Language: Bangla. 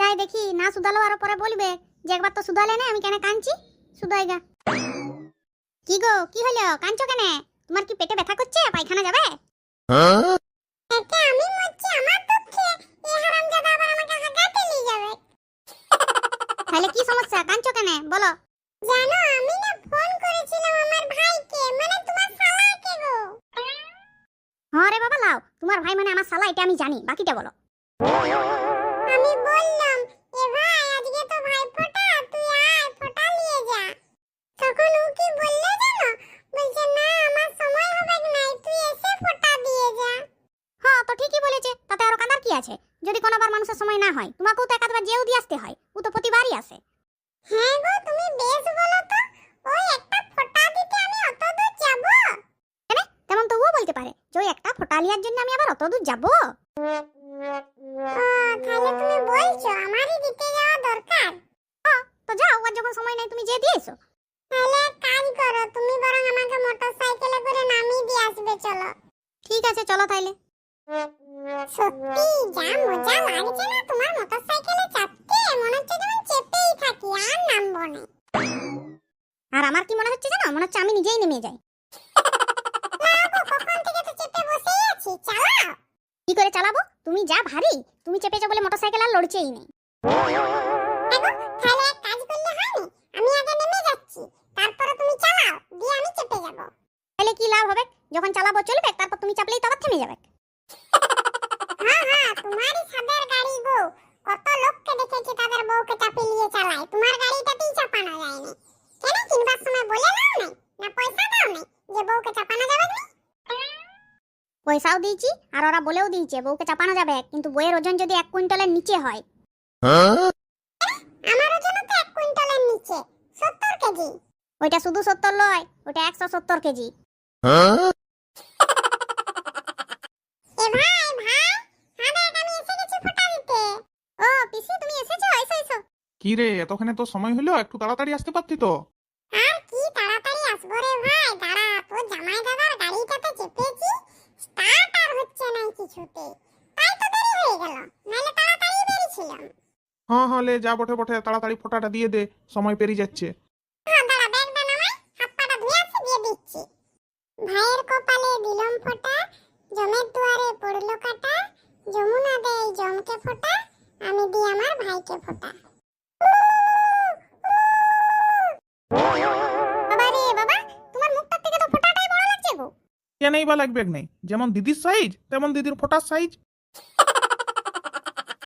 তাই দেখি না সুদালো আরও পরে বলবে যে একবার তো সুদালে না, আমি কেন কাঁদছি? সুদাইগা কি গো, কি হলো? কাঁদছো কেন? তোমার কি পেটে ব্যথা করছে? পায়খানা যাবে? তাহলে কি সমস্যা? কাঁদছো কেন? বলো। ফোন করেছিলাম আমার মানে গো। হ্যাঁ রে বাবা লাও তোমার ভাই মানে আমার শালা এটা আমি জানি। বাকিটা বলো। আমি বললাম এ ভাই আজকে তো ভাই ফোটা তুই আয় ফোটা নিয়ে যা। তখন ও কি বললে জানো বলছে না আমার সময় হবে না তুই এসে ফোটা দিয়ে যা। হ্যাঁ তো ঠিকই বলেছে তাতে আরও কাঁদার কি আছে? যদি কোনোবার মানুষের সময় না হয় তোমাকেও তো একাধবার যেও দিয়ে আসতে হয় ও তো প্রতিবারই আসে। হ্যাঁ গো তুমি বেশ বলো তো ওই একটা ফোঁটা দিতে আমি অত দূর যাব? কেন? তেমন তো ও বলতে পারে যে ওই একটা ফোঁটা লিয়ার জন্য আমি আবার অত দূর যাব? তাহলে তুমি বলছো আমারই দিতে যাওয়া দরকার? তো যাও আর যখন সময় নেই তুমি যে দিয়ে এসো। তাহলে কাজ করো, তুমি বরং আমাকে মোটরসাইকেলে করে নামিয়ে দিয়ে আসবে, চলো। ঠিক আছে, চলো তাইলে। সত্যি, যা মজা লাগছে না তোমার মোটরসাইকেলে চাপতে, মনে হচ্ছে যেমন চেপেই থাকি, আর নামবো না। আর আমার কি মনে হচ্ছে জানো? মনে হচ্ছে আমি নিজেই নেমে যাই। কি করে চালাবো? তুমি যা ভারী তুমি চেপেছো বলে মোটরসাইকেল আর লড়ছেই নেই। তাহলে এক কাজ করলে হয়নি আমি আগে নেমে যাচ্ছি তারপরে তুমি চালাও দিয়ে আমি চেপে যাব। তাহলে কি লাভ হবে? যখন চালাবো চলবে তারপর তুমি চাপলেই তো আবার থেমে যাবে। হ্যাঁ হ্যাঁ তোমারই সাদের গাড়ি গো। কত লোককে দেখেছি তাদের বউকে চাপিয়ে নিয়ে চালায় তোমার গাড়িটাতেই চাপানো যায়নি। কেন কিনবার সময় বলে নাও নাই? না পয়সা দাও নাই যে বউকে চাপানো পয়সাও দিয়েছি আর ওরা বলেও দিয়েছে বউকে চাপানো যাবে কিন্তু বইয়ের ওজন যদি এক কুইন্টালের নিচে হয়। আমার ওজন তো এক কুইন্টালের নিচে সত্তর কেজি। ওইটা শুধু সত্তর লয় ওটা একশো সত্তর কেজি। এ ভাই ভাই হ্যাঁ কি রে এতক্ষণে তো সময় হলো একটু তাড়াতাড়ি আসতে পারতি তো। আর কি তাড়াতাড়ি আসব রে ভাই দাঁড়া তোর জামাই দাদার গাড়িটাতে চেপেছি স্টার্ট আর হচ্ছে না তাই তো দেরি হয়ে গেল নাহলে তাড়াতাড়ি বেরিয়েছিলাম। হ্যাঁ হ্যাঁ লে যা বটে বটে তাড়াতাড়ি ফোঁটাটা দিয়ে দে সময় পেরিয়ে যাচ্ছে। হ্যাঁ দাঁড়া ব্যাগটা নামাই হাত পাটা ধুয়ে আসি দিয়ে দিচ্ছি। ভাইয়ের কপালে দিলম ফোঁটা জমের দুয়ারে পড়ল কাটা যমুনা দেয় জমকে ফোঁটা কেনই বা লাগবে নেই? যেমন দিদির সাইজ তেমন দিদির ফোটার সাইজ